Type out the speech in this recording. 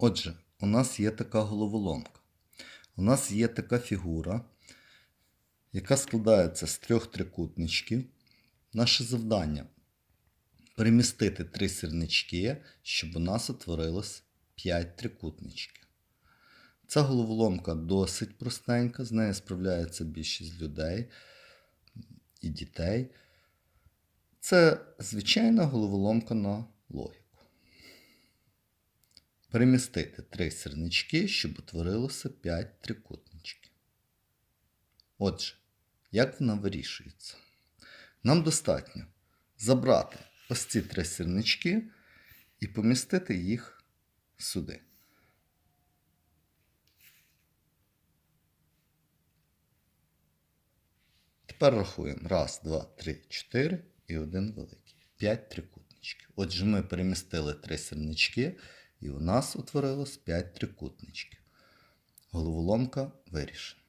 Отже, у нас є така головоломка. У нас є така фігура, яка складається з трьох трикутничків. Наше завдання перемістити три сірнички, щоб у нас утворилось 5 трикутничків. Ця головоломка досить простенька, з нею справляється більшість людей і дітей. Це звичайна головоломка на логіку. Перемістити три сірнички, щоб утворилося 5 трикутничків. Отже, як вона вирішується? Нам достатньо забрати ось ці три сірнички і помістити їх сюди. Тепер рахуємо. Раз, два, три, чотири і один великий. П'ять трикутничків. Отже, ми перемістили три сірнички, і у нас утворилось п'ять трикутничків. Головоломка вирішена.